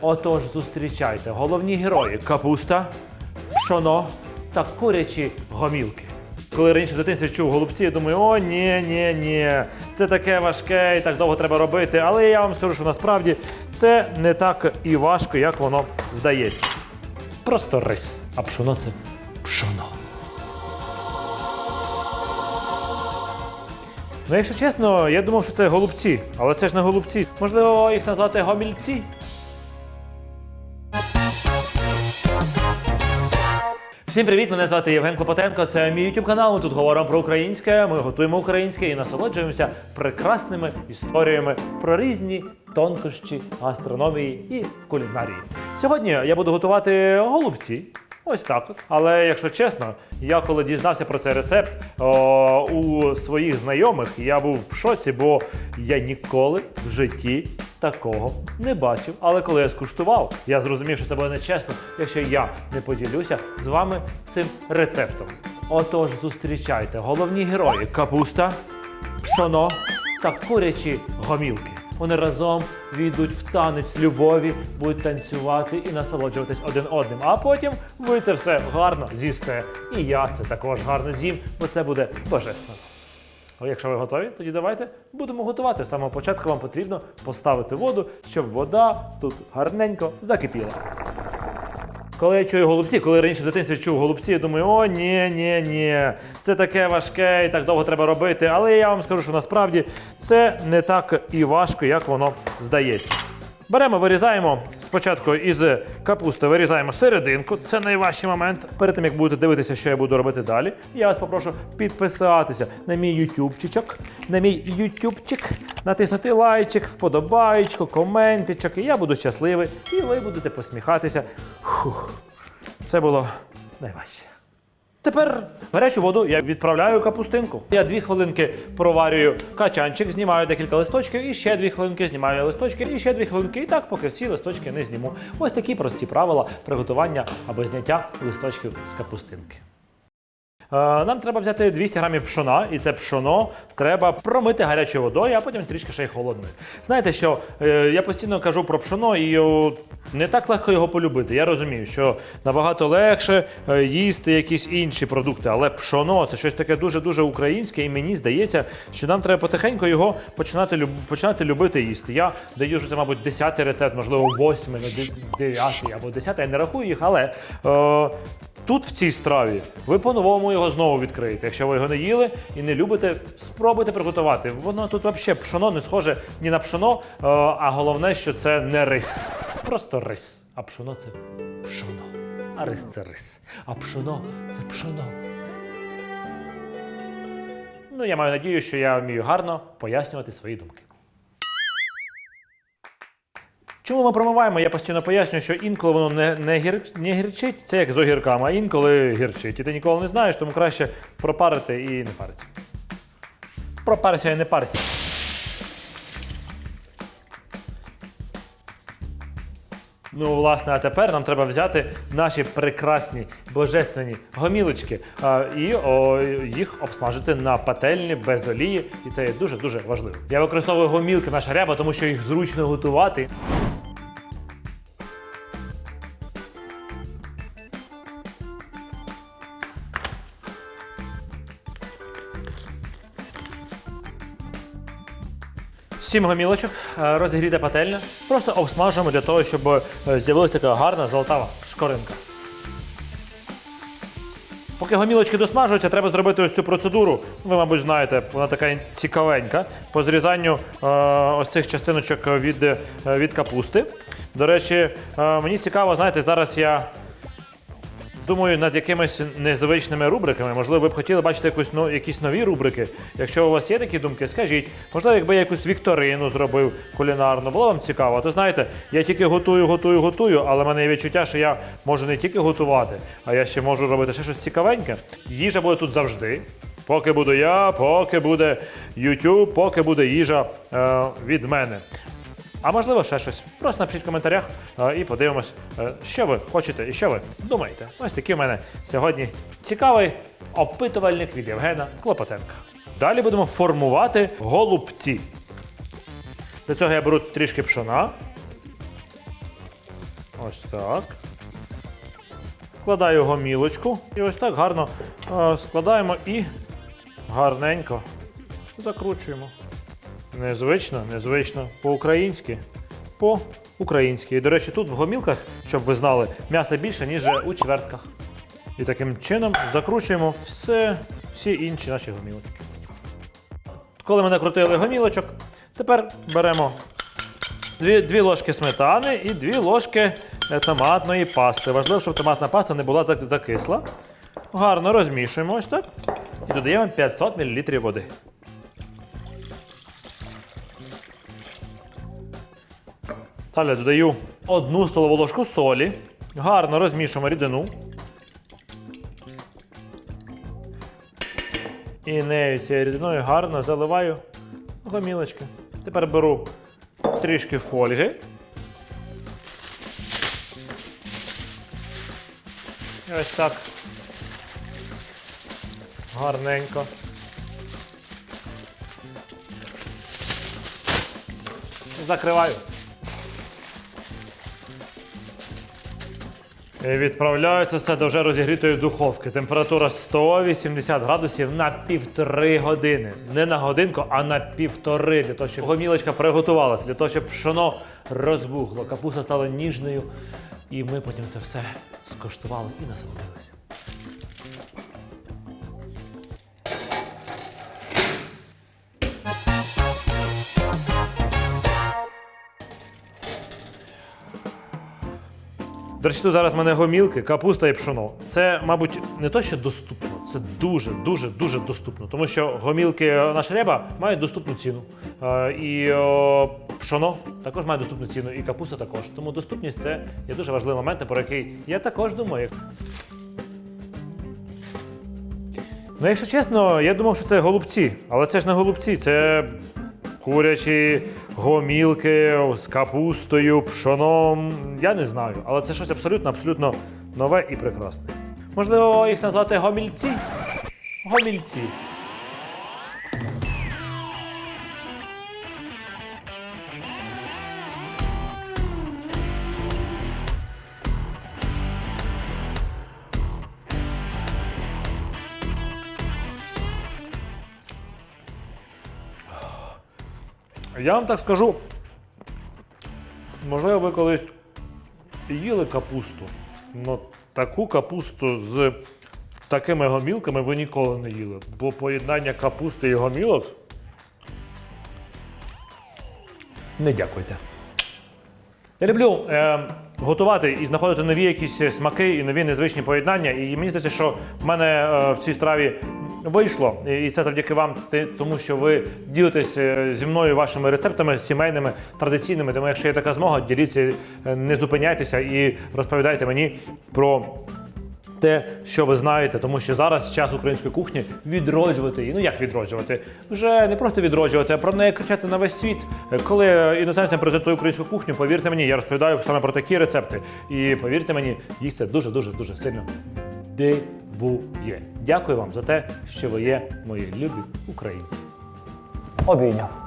Отож, зустрічайте головні герої капуста, пшоно та курячі гомілки. Коли раніше в дитинстві чув голубці, я думаю, о, ні, ні, ні, це таке важке і так довго треба робити. Але я вам скажу, що насправді це не так і важко, як воно здається. Просто рис. А пшоно це пшоно. Ну, якщо чесно, я думав, що це голубці, але це ж не голубці. Можливо, їх назвати гомільці. Всім привіт! Мене звати Євген Клопотенко. Це мій YouTube канал. Ми тут говоримо про українське. Ми готуємо українське і насолоджуємося прекрасними історіями про різні тонкощі гастрономії і кулінарії. Сьогодні я буду готувати голубці. Ось так. Але якщо чесно, я коли дізнався про цей рецепт о, у своїх знайомих, я був в шоці, бо я ніколи в житті такого не бачив. Але коли я скуштував, я зрозумів, що це буде нечесно, якщо я не поділюся з вами цим рецептом. Отож, зустрічайте головні герої капуста, пшоно та курячі гомілки. Вони разом війдуть в танець любові, будуть танцювати і насолоджуватись один одним. А потім ви це все гарно з'їсте. І я це також гарно з'їм, бо це буде божественно. А якщо ви готові, тоді давайте будемо готувати. З самого початку вам потрібно поставити воду, щоб вода тут гарненько закипіла. Коли я чую голубці, коли раніше в дитинстві чув голубці, я думаю, о, ні, ні, ні, це таке важке і так довго треба робити. Але я вам скажу, що насправді це не так і важко, як воно здається. Беремо, вирізаємо спочатку із капусти, вирізаємо серединку. Це найважчий момент. Перед тим як будете дивитися, що я буду робити далі. Я вас попрошу підписатися на мій ютубчичок, на мій ютубчик, натиснути лайчик, вподобайку, коментичок. І я буду щасливий, і ви будете посміхатися. Фух. Це було найважче. Тепер гарячу воду я відправляю капустинку. Я дві хвилинки проварюю качанчик, знімаю декілька листочків, і ще дві хвилинки знімаю листочки, і ще дві хвилинки. І так, поки всі листочки не зніму. Ось такі прості правила приготування або зняття листочків з капустинки. Е, Нам треба взяти 200 грамів пшона, і це пшоно треба промити гарячою водою, а потім трішки ще й холодною. Знаєте, що е, я постійно кажу про пшоно, і не так легко його полюбити. Я розумію, що набагато легше е, їсти якісь інші продукти, але пшоно це щось таке дуже-дуже українське, і мені здається, що нам треба потихеньку його починати, починати любити їсти. Я даю, це, мабуть, 10 рецепт, можливо, 8, 9 або 10, я не рахую їх, але. Е, Тут в цій страві ви по-новому його знову відкриєте. Якщо ви його не їли і не любите, спробуйте приготувати. Воно тут взагалі пшоно не схоже ні на пшоно, е, а головне, що це не рис. Просто рис. А пшоно це пшоно. А рис це рис. А пшоно це пшоно. Ну, я маю надію, що я вмію гарно пояснювати свої думки. Чому ми промиваємо? Я постійно пояснюю, що інколи воно не, не, гір, не гірчить, це як з огірками, а інколи гірчить. І ти ніколи не знаєш, тому краще пропарити і не париться. Пропарся і не парся. Ну, власне, а тепер нам треба взяти наші прекрасні божественні гомілочки а, і о, їх обсмажити на пательні без олії. І це є дуже-дуже важливо. Я використовую гомілки наша ряба, тому що їх зручно готувати. Сім гомілочок, е, розігріта пательня. Просто обсмажуємо для того, щоб е, з'явилася така гарна золотава шкоринка. Поки гомілочки досмажуються, треба зробити ось цю процедуру. Ви, мабуть, знаєте, вона така цікавенька. По зрізанню е, ось цих частиночок від, е, від капусти. До речі, е, мені цікаво, знаєте, зараз я Думаю, над якимись незвичними рубриками. Можливо, ви б хотіли бачити якусь, ну, якісь нові рубрики. Якщо у вас є такі думки, скажіть. Можливо, якби я якусь вікторину зробив кулінарну, було вам цікаво. То знаєте, я тільки готую, готую, готую, але в мене є відчуття, що я можу не тільки готувати, а я ще можу робити ще щось цікавеньке. Їжа буде тут завжди. Поки буду я, поки буде YouTube, поки буде їжа е, від мене. А можливо, ще щось. Просто напишіть в коментарях е, і подивимось, е, що ви хочете і що ви думаєте. Ось такий у мене сьогодні цікавий опитувальник від Євгена Клопотенка. Далі будемо формувати голубці. Для цього я беру трішки пшона. Ось так. Вкладаю гомілочку і ось так гарно е, складаємо і гарненько закручуємо. Незвично, незвично. По-українськи. По-українськи. І, до речі, тут в гомілках, щоб ви знали, м'яса більше, ніж у чвертках. І таким чином закручуємо все, всі інші наші гомілочки. Коли ми накрутили гомілочок, тепер беремо дві, дві ложки сметани і дві ложки е, томатної пасти. Важливо, щоб томатна паста не була закисла. Гарно розмішуємо ось так. І додаємо 500 мл води. Далі додаю одну столову ложку солі. Гарно розмішуємо рідину. І нею цією рідиною гарно заливаю гомілочки. Тепер беру трішки фольги. І ось так. Гарненько. Закриваю. І відправляю це все до вже розігрітої духовки. Температура 180 градусів на півтори години. Не на годинку, а на півтори. Для того, щоб гомілочка приготувалася, для того, щоб пшоно розбухло, капуста стала ніжною. І ми потім це все скоштували і насолодилися. До речі, тут зараз в мене гомілки, капуста і пшоно. Це, мабуть, не то, що доступно, це дуже, дуже, дуже доступно. Тому що гомілки е, наша ряба мають доступну ціну. Е, І о, пшоно також має доступну ціну, і капуста також. Тому доступність це є дуже важливий момент, про який я також думаю. Ну, якщо чесно, я думав, що це голубці, але це ж не голубці, це курячі гомілки з капустою, пшоном. Я не знаю, але це щось абсолютно, абсолютно нове і прекрасне. Можливо, їх назвати гомільці? Гомільці. Я вам так скажу. Можливо, ви колись їли капусту. але таку капусту з такими гомілками ви ніколи не їли. Бо поєднання капусти і гомілок. Не дякуйте. Я люблю е, готувати і знаходити нові якісь смаки і нові незвичні поєднання. І мені здається, що в мене е, в цій страві вийшло. І це завдяки вам, тому що ви ділитесь е, зі мною вашими рецептами сімейними, традиційними. Тому якщо є така змога, діліться, е, не зупиняйтеся і розповідайте мені про. Те, що ви знаєте, тому що зараз час української кухні відроджувати її. Ну як відроджувати? Вже не просто відроджувати, а про неї кричати на весь світ. Коли іноземцям презентую українську кухню, повірте мені, я розповідаю саме про такі рецепти. І повірте мені, їх це дуже дуже дуже сильно дивує. Дякую вам за те, що ви є мої любі українці. Обійняв.